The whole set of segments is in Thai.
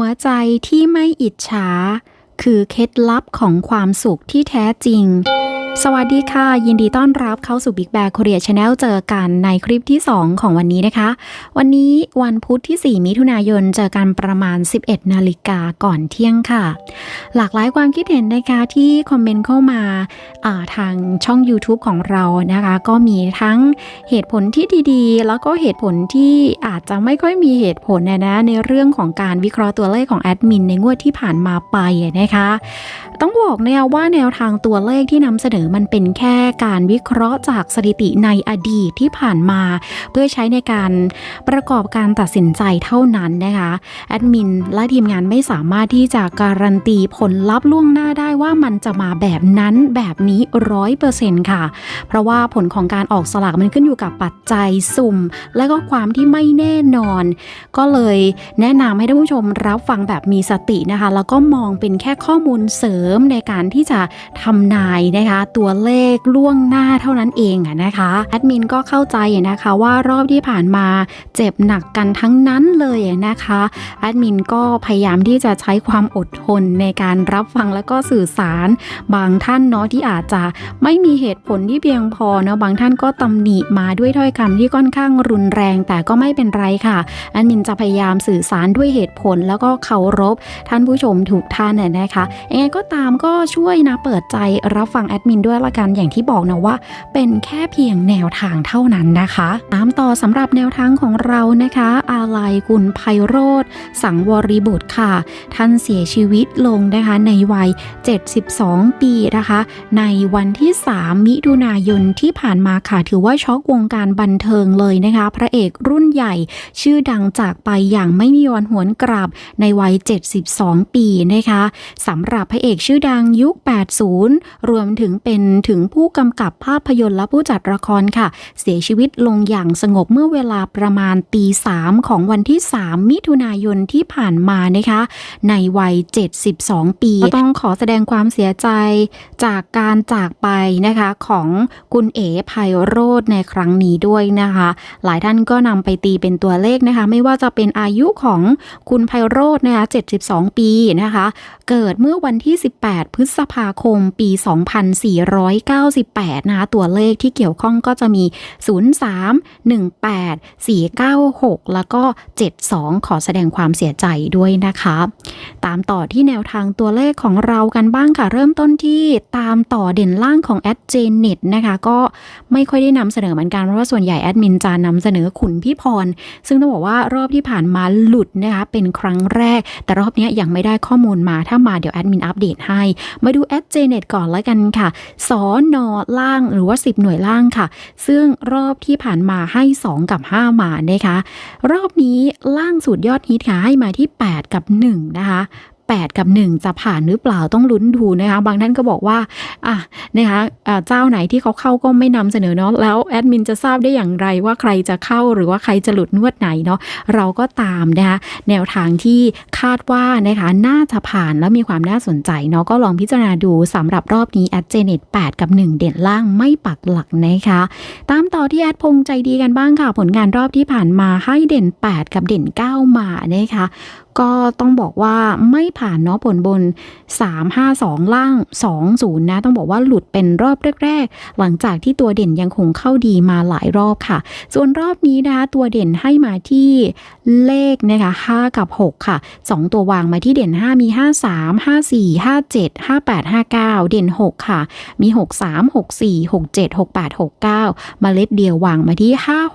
หัวใจที่ไม่อิจฉา คือเคล็ดลับของความสุขที่แท้จริง สวัสดีค่ะ ยินดีต้อนรับเข้าสู่ Big Bear Korea Channel เจอกันในคลิปที่ 2 ของวันนี้นะคะ วันนี้วันพุธที่ 4 มิถุนายนเจอกันประมาณ 11 นาฬิกาก่อนเที่ยงค่ะ หลากหลายความคิดเห็นนะคะที่คอมเมนต์เข้ามาอ่าทางช่อง YouTube ของเรานะคะ ก็มีทั้งเหตุผลที่ดีๆ แล้วก็เหตุผลที่อาจจะไม่ค่อยมีเหตุผลนะนะในเรื่องของการวิเคราะห์ตัวเลขของแอดมินในงวดที่ผ่านมาไปนะคะ ต้องบอกแนวว่าแนวทางตัวเลขที่นำเสนอมันเป็นแค่การวิเคราะห์จากสถิติในอดีตที่ผ่านมา เพื่อใช้ในการประกอบการตัดสินใจเท่านั้นนะคะแอดมินและทีมงานไม่สามารถที่จะการันตีผลลัพธ์ล่วงหน้าได้ว่ามันจะมาแบบนั้นแบบนี้ร้อยเปอร์เซ็นต์ค่ะ เพราะว่าผลของการออกสลากมันขึ้นอยู่กับปัจจัยสุ่ม และก็ความที่ไม่แน่นอน ก็เลยแนะนำให้ท่านผู้ชมรับฟังแบบมีสตินะคะ แล้วก็มองเป็นแค่ข้อมูลเสริมในการที่จะทำนายนะคะตัวเลขล่วงหน้าเท่านั้นเองอะนะคะแอดมินก็เข้าใจนะคะว่ารอบที่ผ่านมาเจ็บหนักกันทั้งนั้นเลยนะคะแอดมินก็พยายามที่จะใช้ความอดทนในการรับฟังแล้วก็สื่อสารบางท่านเนาะที่อาจจะไม่มีเหตุผลที่เพียงพอเนาะบางท่านก็ตำหนิมาด้วยถ้อยคำที่ค่อนข้างรุนแรง แต่ก็ไม่เป็นไรค่ะแอดมินจะพยายามสื่อสารด้วยเหตุผลแล้วก็เคารพท่านผู้ชมทุกท่านน่ยนะคะยังไงก็ตามก็ช่วยนะเปิดใจรับฟังแอดมินด้วยละกันอย่างที่บอกนะว่า เป็นแค่เพียงแนวทางเท่านั้นนะคะตามต่อสำหรับแนวทางของเรานะคะ อาลัยกุลไพโรธสังวริบุตรค่ะ ท่านเสียชีวิตลงนะคะในวัย 72 ปีนะคะ ในวันที่ 3 มิถุนายนที่ผ่านมาค่ะ ถือว่าช็อกวงการบันเทิงเลยนะคะ พระเอกรุ่นใหญ่ชื่อดังจากไปอย่างไม่มีวันหวนกลับในวัย 72 ปีนะคะสำหรับพระเอกชื่อดังยุค 80 รวมถึงเป็นถึงผู้กำกับภาพยนตร์และผู้จัดละครค่ะ เสียชีวิตลงอย่างสงบเมื่อเวลาประมาณตีสามของวันที่ 3 มิถุนายนที่ผ่านมานะคะ ในวัย 72 ปีก็ต้องขอแสดงความเสียใจจากการจากไปนะคะของคุณเอ๋ไพโรธในครั้งนี้ด้วยนะคะ หลายท่านก็นำไปตีเป็นตัวเลขนะคะ ไม่ว่าจะเป็นอายุของคุณไพโรธนะคะ 72 ปีนะคะ เกิดเมื่อวันที่ 18 พฤษภาคมปี498 นะคะ ตัวเลขที่เกี่ยวข้องก็จะมี 03 18 496 แล้วก็ 72 ขอแสดงความเสียใจด้วยนะคะ ตามต่อที่แนวทางตัวเลขของเรากันบ้างค่ะ เริ่มต้นที่ตามต่อเด่นล่างของแอดเจเน็ตนะคะ ก็ไม่ค่อยได้นำเสนอเหมือนกัน เพราะว่าส่วนใหญ่แอดมินจะนำเสนอขุนพี่พร ซึ่งต้องบอกว่ารอบที่ผ่านมาหลุดนะคะ เป็นครั้งแรก แต่รอบนี้ยังไม่ได้ข้อมูลมา ถ้ามาเดี๋ยวแอดมินอัปเดตให้ มาดูแอดเจเน็ตก่อนแล้วกันค่ะสอนอล่างหรือว่า 10 หน่วยล่างค่ะ ซึ่งรอบที่ผ่านมาให้ 2 กับ 5 มานะคะ รอบนี้ล่างสุดยอดฮิตค่ะให้มาที่ 8 กับ 1 นะคะ 8 กับ 1 จะผ่านหรือเปล่าต้องลุ้นดูนะคะ บางท่านก็บอกว่าอะนะคะะเจ้าไหนที่เขาเข้าก็ไม่นำเสนอเนาะแล้วแอดมินจะทราบได้อย่างไรว่าใครจะเข้าหรือว่าใครจะหลุดนวดไหนเนาะเราก็ตามนะคะแนวทางที่คาดว่านะคะน่าจะผ่านแล้วมีความน่าสนใจเนาะก็ลองพิจารณาดูสำหรับรอบนี้แอดเจเน็ต8กับ 1 เด่นล่างไม่ปักหลักนะคะ ตามต่อที่แอดพงใจดีกันบ้างค่ะ ผลงานรอบที่ผ่านมาให้เด่น 8 กับเด่น 9 มานะคะ ก็ต้องบอกว่าไม่ผ่านเนาะผลบน 352 ล่าง 20 นะ ต้องบอกว่าหลุดเป็นรอบแรกๆ หลังจากที่ตัวเด่นยังคงเข้าดีมาหลายรอบค่ะ ส่วนรอบนี้นะคะตัวเด่นให้มาที่เลขนะคะ5กับ 6 ค่ะ 2 ตัววางมาที่เด่น 5 มี 53 54 57 58 59 เด่น 6 ค่ะ มี 63 64 67 68 69 มาเล็ดเดียววางมาที่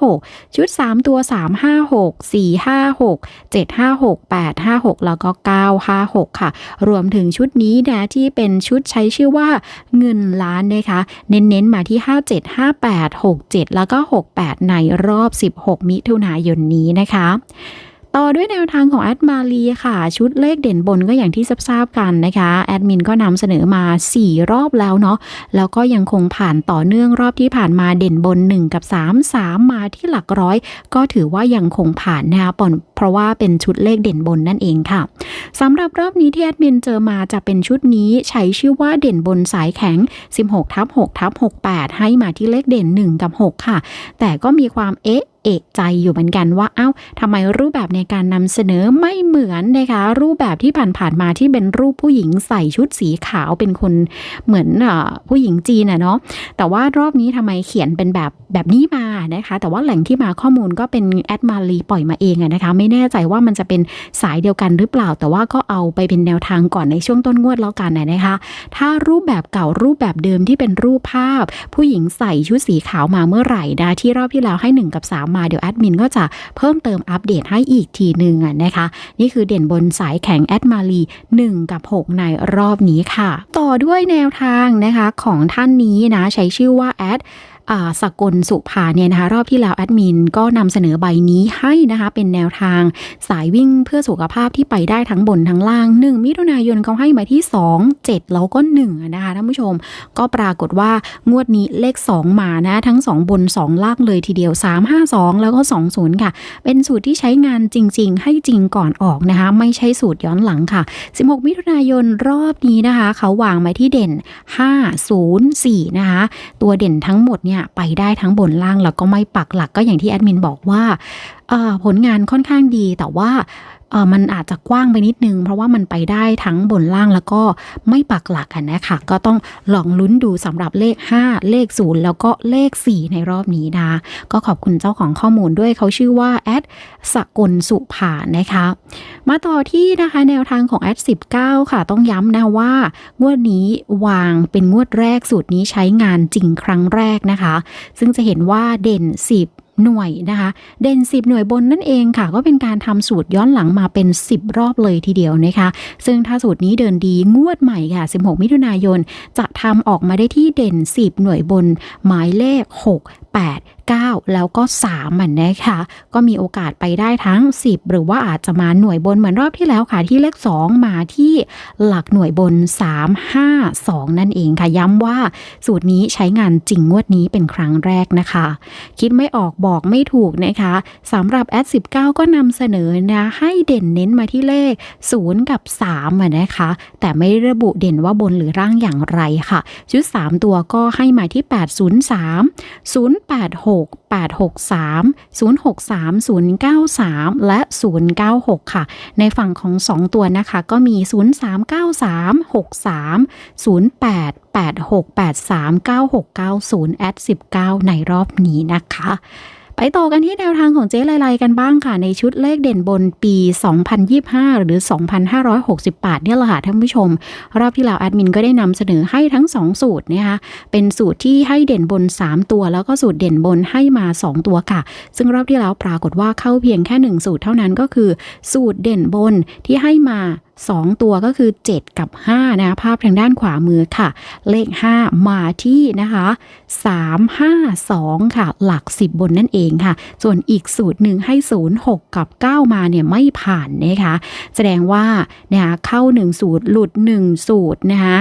56 ชุด 3 ตัว 3 5 6 4 5 6 7 5 6 8 56 แล้วก็ 956 ค่ะ รวมถึงชุดนี้นะที่เป็นชุดใช้ชื่อว่าเงินล้านนะคะ เน้นๆมาที่ 57 58 67 แล้วก็ 68 ในรอบ 16 มิถุนายนนี้นะคะ ต่อด้วยแนวทางของแอดมาลีค่ะ ชุดเลขเด่นบนก็อย่างที่ทราบกันนะคะ แอดมินก็นำเสนอมา 4 รอบแล้วเนาะแล้วก็ยังคงผ่านต่อเนื่องรอบที่ผ่านมาเด่นบน 1 กับ 3 3 มาที่หลักร้อย ก็ถือว่ายังคงผ่านนะคะปนเพราะว่าเป็นชุดเลขเด่นบนนั่นเองค่ะสำหรับรอบนี้ที่แอดมินเจอมาจะเป็นชุดนี้ใช้ชื่อว่าเด่นบนสายแข็ง 16ทับ6ทับ68 ให้มาที่เลขเด่น 1 กับ 6 ค่ะ แต่ก็มีความเอ๊ะ เอกใจอยู่เหมือนกันว่าเอ้าทำไมรูปแบบในการนำเสนอไม่เหมือนนะคะ รูปแบบที่ผ่านๆมาที่เป็นรูปผู้หญิงใส่ชุดสีขาวเป็นคนเหมือนออผู้หญิงจีนอะเนาะแต่ว่ารอบนี้ทำไมเขียนเป็นแบบแบบนี้มานะคะ แต่ว่าแหล่งที่มาข้อมูลก็เป็นแอดมารีปล่อยมาเองอะนะคะ ไม่แน่ใจว่ามันจะเป็นสายเดียวกันหรือเปล่า แต่ว่าก็เอาไปเป็นแนวทางก่อนในช่วงต้นงวดแล้วกันนะคะ ถ้ารูปแบบเก่ารูปแบบเดิมที่เป็นรูปภาพ ผู้หญิงใส่ชุดสีขาวมาเมื่อไหร่นะที่รอบที่แล้วให้ 1 กับ 3มาเดี๋ยวแอดมินก็จะเพิ่มเติมอัปเดตให้อีกทีหนึ่งนะคะ นี่คือเด่นบนสายแข็งแอดมาลี1 กับ 6 ในรอบนี้ค่ะ ต่อด้วยแนวทางนะคะของท่านนี้นะ ใช้ชื่อว่าแอด สกลสุภาเนี่ยนะคะรอบที่แล้วแอดมินก็นำเสนอใบนี้ให้นะคะเป็นแนวทางสายวิ่งเพื่อสุขภาพที่ไปได้ทั้งบนทั้งล่าง 1 มิถุนายนเขาให้มาที่ 2 7 แล้วก็1นะคะท่านผู้ชมก็ปรากฏว่างวดนี้เลข 2 มานะ ทั้ง 2 บน 2 ล่างเลยทีเดียว 3 5 2 แล้วก็ 20 ค่ะ เป็นสูตรที่ใช้งานจริง ๆ ให้จริงก่อนออกนะคะ ไม่ใช่สูตรย้อนหลังค่ะ 16 มิถุนายนรอบนี้นะคะ เขาวางมาที่เด่น 504 นะคะ ตัวเด่นทั้งหมดเนี่ยไปได้ทั้งบนล่างแล้วก็ไม่ปักหลักก็อย่างที่แอดมินบอกว่า ผลงานค่อนข้างดีแต่ว่ามันอาจจะกว้างไปนิดนึง เพราะว่ามันไปได้ทั้งบนล่างแล้วก็ไม่ปักหลักกันนะคะก็ต้องลองลุ้นดูสำหรับเลข 5 เลข 0 แล้วก็เลข 4 ในรอบนี้นะก็ขอบคุณเจ้าของข้อมูลด้วยเขาชื่อว่าแอดสกลสุภานะคะมาต่อที่นะคะแนวทางของแอด19 ค่ะ ต้องย้ำนะว่างวดนี้วางเป็นงวดแรกสูตรนี้ใช้งานจริงครั้งแรกนะคะ ซึ่งจะเห็นว่าเด่น 10 หน่วยนะคะ เด่น 10 หน่วยบนนั่นเองค่ะ ก็เป็นการทำสูตรย้อนหลังมาเป็น 10 รอบเลยทีเดียวนะคะ ซึ่งถ้าสูตรนี้เดินดีงวดใหม่ค่ะ 16 มิถุนายน จะทำออกมาได้ที่เด่น 10 หน่วยบนหมายเลข 6 8 9 แล้วก็3มันนะคะก็มีโอกาสไปได้ทั้ง 10 หรือว่าอาจจะมาหน่วยบนเหมือนรอบที่แล้วค่ะที่เลข 2 มาที่หลักหน่วยบน 3 5 2 นั่นเองค่ะย้ำว่าสูตรนี้ใช้งานจริงงวดนี้เป็นครั้งแรกนะคะ คิดไม่ออกบอกไม่ถูกนะคะสำหรับแอด19 ก็นำเสนอนะให้เด่นเน้นมาที่เลข 0 กับ3อะนะคะ แต่ไม่ระบุเด่นว่าบนหรือร่างอย่างไรค่ะ ชุด 3 ตัวก็ให้มาที่ 803 086 863 063 093 และ 096 ค่ะ ในฝั่งของ 2 ตัวนะคะ ก็มี 0393 63 08 86 83 9690 แอด19 ในรอบนี้นะคะ ไปต่อกันที่แนวทางของเจ๊ไลไลกันบ้างค่ะ ในชุดเลขเด่นบนปี 2025 หรือ 2568 เนี่ยแหละค่ะท่านผู้ชม รอบที่แล้วแอดมินก็ได้นำเสนอให้ทั้ง 2 สูตรนะคะเป็นสูตรที่ให้เด่นบน 3 ตัว แล้วก็สูตรเด่นบนให้มา 2 ตัวค่ะ ซึ่งรอบที่แล้วปรากฏว่าเข้าเพียงแค่ 1 สูตรเท่านั้นก็คือ สูตรเด่นบนที่ให้มา2 ตัวก็คือ 7 กับ5นะคะภาพทางด้านขวามือค่ะ เลข 5 มาที่นะคะ3 5 2 ค่ะ หลัก 10 บนนั่นเองค่ะ ส่วนอีกสูตรหนึ่งให้ 0 6 กับ 9 มาเนี่ยไม่ผ่านนะคะแสดงว่านะคะเข้า 1 สูตรหลุด 1 สูตรนะคะ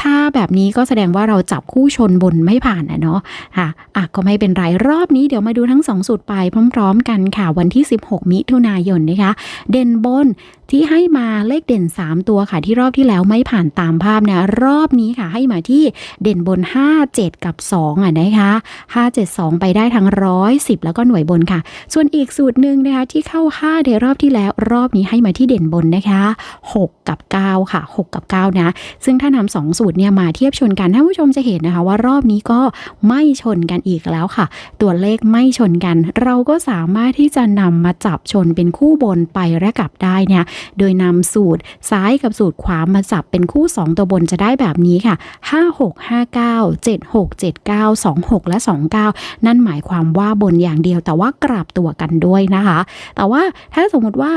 ถ้าแบบนี้ก็แสดงว่าเราจับคู่ชนบนไม่ผ่านนะเนาะค่ะอะก็ไม่เป็นไรรอบนี้เดี๋ยวมาดูทั้ง2สูตรไปพร้อม ๆ กันค่ะวันที่ 16 มิถุนายนนะคะ เด่นบนที่ให้มาเลขเด่น 3 ตัวค่ะ ที่รอบที่แล้วไม่ผ่านตามภาพนะรอบนี้ค่ะ ให้มาที่เด่นบน 5 7 กับ 2อะนะคะ5 7 2 ไปได้ทั้งร้อยสิบแล้วก็หน่วยบนค่ะ ส่วนอีกสูตรหนึ่งนะคะ ที่เข้า 5 ในรอบที่แล้ว รอบนี้ให้มาที่เด่นบนนะคะ 6 กับ 9 ค่ะ 6 กับ 9 นะ ซึ่งถ้านำสองสูตรเนี่ยมาเทียบชนกันท่านผู้ชมจะเห็นนะคะ ว่ารอบนี้ก็ไม่ชนกันอีกแล้วค่ะ ตัวเลขไม่ชนกัน เราก็สามารถที่จะนำมาจับชนเป็นคู่บนไปและกลับได้เนี่ยโดยนำสูตรซ้ายกับสูตรขวามาจับเป็นคู่ 2 ตัวบนจะได้แบบนี้ค่ะ 5 6 5 9 7 6 7 9 2 6 และ 29 นั่นหมายความว่าบนอย่างเดียวแต่ว่ากลับตัวกันด้วยนะคะ แต่ว่าถ้าสมมติว่า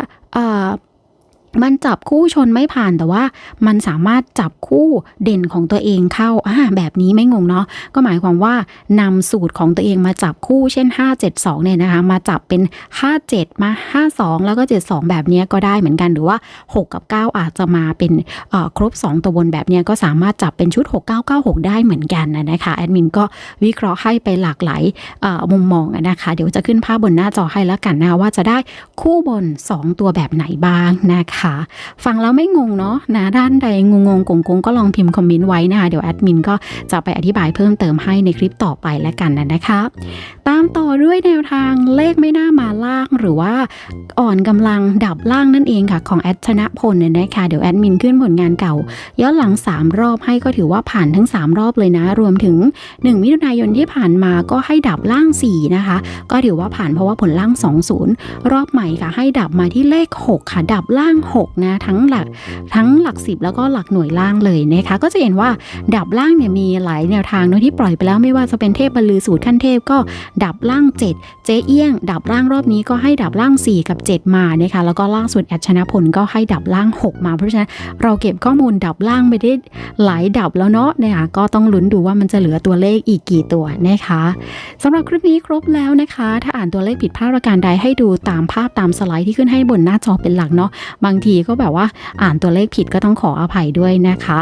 มันจับคู่ชนไม่ผ่านแต่ว่า มันสามารถจับคู่เด่นของตัวเองเข้าอ่าแบบนี้ไม่งงเนาะก็หมายความว่านำสูตรของตัวเองมาจับคู่เช่น 572เนี่ยนะคะ มาจับเป็น 57 มา 52 แล้วก็ 72 แบบนี้ก็ได้เหมือนกันหรือว่า 6 กับ 9 อาจจะมาเป็นเอ่อครบ 2 ตัวบนแบบนี้ก็สามารถจับเป็นชุด 6996 ได้เหมือนกันนะคะแอดมินก็วิเคราะห์ให้ไปหลากหลายมุมมองนะคะ เดี๋ยวจะขึ้นภาพบนหน้าจอให้แล้วกันนะคะว่าจะได้คู่บน 2 ตัวแบบไหนบ้างนะคะฟังแล้วไม่งงเนาะนะด้านใดงงงกงกงก็ลองพิมพ์คอมเมนต์ไว้นะคะ เดี๋ยวแอดมินก็จะไปอธิบายเพิ่มเติมให้ในคลิปต่อไปแล้วกันนะคะ ตามต่อด้วยแนวทางเลขไม่น่ามาล่างหรือว่าอ่อนกำลังดับล่างนั่นเองค่ะ ของแอดชนะพลเนี่ยนะคะเดี๋ยวแอดมินขึ้นผลงานเก่าย้อนหลัง 3 รอบให้ก็ถือว่าผ่านทั้ง 3 รอบเลยนะ รวมถึง 1 มิถุนายนที่ผ่านมาก็ให้ดับล่าง 4 นะคะ ก็ถือว่าผ่านเพราะว่าผลล่าง 20 รอบใหม่ค่ะ ให้ดับมาที่เลข 6 ค่ะ ดับล่าง 6นะทั้งหลักทั้งหลัก 10 แล้วก็หลักหน่วยล่างเลยนะคะก็จะเห็นว่าดับล่างเนี่ยมีหลายแนวทางเนอะที่ปล่อยไปแล้วไม่ว่าจะเป็นเทพบรรลือสูตรขั้นเทพก็ดับล่าง 7 เจ๊เอี้ยง ดับล่างรอบนี้ก็ให้ดับล่าง 4 กับ 7 มานะคะแล้วก็ล่างสุดแอดชนะพลก็ให้ดับล่าง 6 มาเพราะฉะนั้นเราเก็บข้อมูลดับล่างไปได้หลายดับแล้วเนาะนะคะก็ต้องลุ้นดูว่ามันจะเหลือตัวเลขอีกกี่ตัวนะคะสำหรับคลิปนี้ครบแล้วนะคะ ถ้าอ่านตัวเลขผิดพลาดประการใดให้ดูตามภาพตามสไลด์ที่ขึ้นให้บนหน้าจอเป็นหลักเนาะบางางทีก็แบบว่าอ่านตัวเลขผิดก็ต้องขออภัยด้วยนะคะ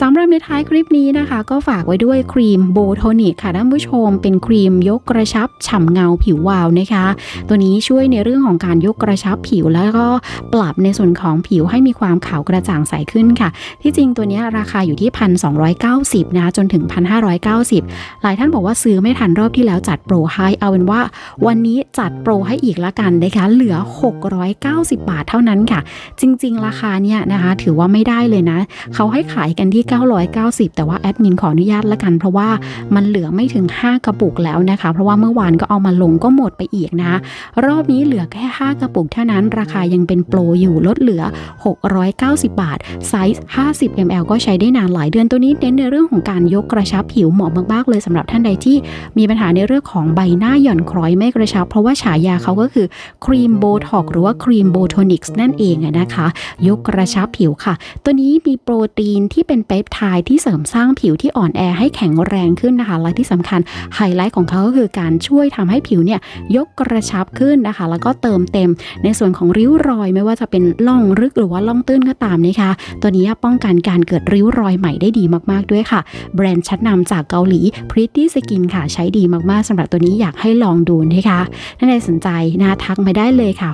สำหรับในท้ายคลิปนี้นะคะ ก็ฝากไว้ด้วยครีมโบโทนิกค่ะท่านผู้ชม เป็นครีมยกกระชับฉ่ำเงาผิววาวนะคะ ตัวนี้ช่วยในเรื่องของการยกกระชับผิวแล้วก็ปรับในส่วนของผิวให้มีความขาวกระจ่างใสขึ้นค่ะ ที่จริงตัวนี้ราคาอยู่ที่ 1,290นะคะจนถึง 1,590 หลายท่านบอกว่าซื้อไม่ทันรอบที่แล้วจัดโปรให้เอาเป็นว่า วันนี้จัดโปรให้อีกละกันนะคะเหลือ 690 บาทเท่านั้นค่ะจริง ๆ ราคาเนี่ยนะคะถือว่าไม่ได้เลยนะ เขาให้ขายกันที่ 990 แต่ว่าแอดมินขออนุญาตละกัน เพราะว่ามันเหลือไม่ถึง 5 กระปุกแล้วนะคะ เพราะว่าเมื่อวานก็เอามาลงก็หมดไปอีกนะคะรอบนี้เหลือแค่ 5 กระปุกเท่านั้น ราคายังเป็นโปรอยู่ลดเหลือ 690 บาท ไซส์ 50 ml ก็ใช้ได้นานหลายเดือนตัวนี้เน้นในเรื่องของการยกกระชับผิวเหมาะมากๆเลยสำหรับท่านใดที่มีปัญหาในเรื่องของใบหน้าหย่อนคล้อยไม่กระชับ เพราะว่าฉายาเขาก็คือครีมโบท็อกหรือว่าครีมโบโทนิกส์นั่นเองอะนะคะ ยกกระชับผิวค่ะ ตัวนี้มีโปรตีนที่เป็นเปปไทด์ที่เสริมสร้างผิวที่อ่อนแอให้แข็งแรงขึ้นนะคะ และที่สำคัญไฮไลท์ของเขาก็คือการช่วยทำให้ผิวเนี่ยยกกระชับขึ้นนะคะ แล้วก็เติมเต็ม ในส่วนของริ้วรอยไม่ว่าจะเป็นล่องลึกหรือว่าล่องตื้นก็ตามนะคะ ตัวนี้ป้องกันการเกิดริ้วรอยใหม่ได้ดีมากๆด้วยค่ะ แบรนด์ชั้นนำจากเกาหลี Pretty Skin ค่ะ ใช้ดีมากๆสำหรับตัวนี้อยากให้ลองดูนะคะถ้าใครสนใจนะทักมาได้เลยค่ะ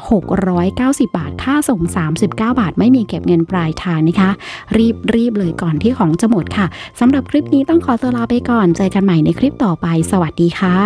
690 บาทค่าส่ง39 บาท ไม่มีเก็บเงินปลายทางนะคะ รีบรีบเลยก่อนที่ของจะหมดค่ะสำหรับคลิปนี้ต้องขอตัวลาไปก่อน เจอกันใหม่ในคลิปต่อไป สวัสดีค่ะ